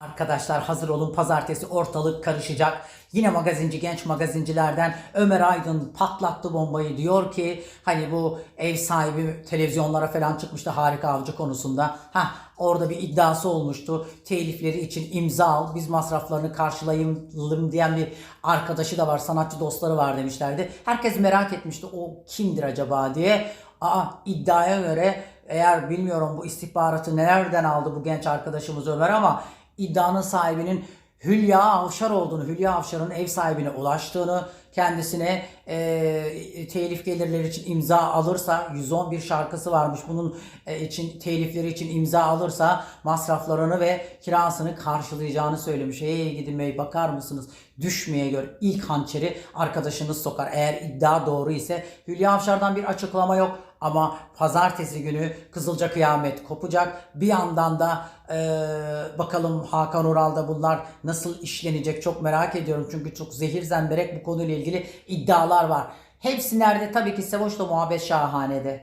Arkadaşlar hazır olun pazartesi ortalık karışacak. Yine magazinci genç magazincilerden Ömer Aydın patlattı bombayı diyor ki hani bu ev sahibi televizyonlara falan çıkmıştı harika avcı konusunda. Ha orada bir iddiası olmuştu. Telifleri için imza al biz masraflarını karşılayalım diyen bir arkadaşı da var sanatçı dostları var demişlerdi. Herkes merak etmişti o kimdir acaba diye. Aa iddiaya göre eğer bilmiyorum bu istihbaratı nereden aldı bu genç arkadaşımız Ömer ama iddianın sahibinin Hülya Avşar olduğunu, Hülya Avşar'ın ev sahibine ulaştığını, kendisine e, telif gelirleri için imza alırsa, 111 şarkısı varmış bunun e, için telifleri için imza alırsa masraflarını ve kirasını karşılayacağını söylemiş. Hey gidin bakar mısınız? Düşmeye göre ilk hançeri arkadaşınız sokar. Eğer iddia doğru ise Hülya Avşar'dan bir açıklama yok. Ama pazartesi günü Kızılca Kıyamet kopacak. Bir yandan da eee, bakalım Hakan Ural'da bunlar nasıl işlenecek çok merak ediyorum. Çünkü çok zehir zemberek bu konuyla ilgili iddialar var. Hepsi nerede? Tabii ki Sevoş'la muhabbet şahanede.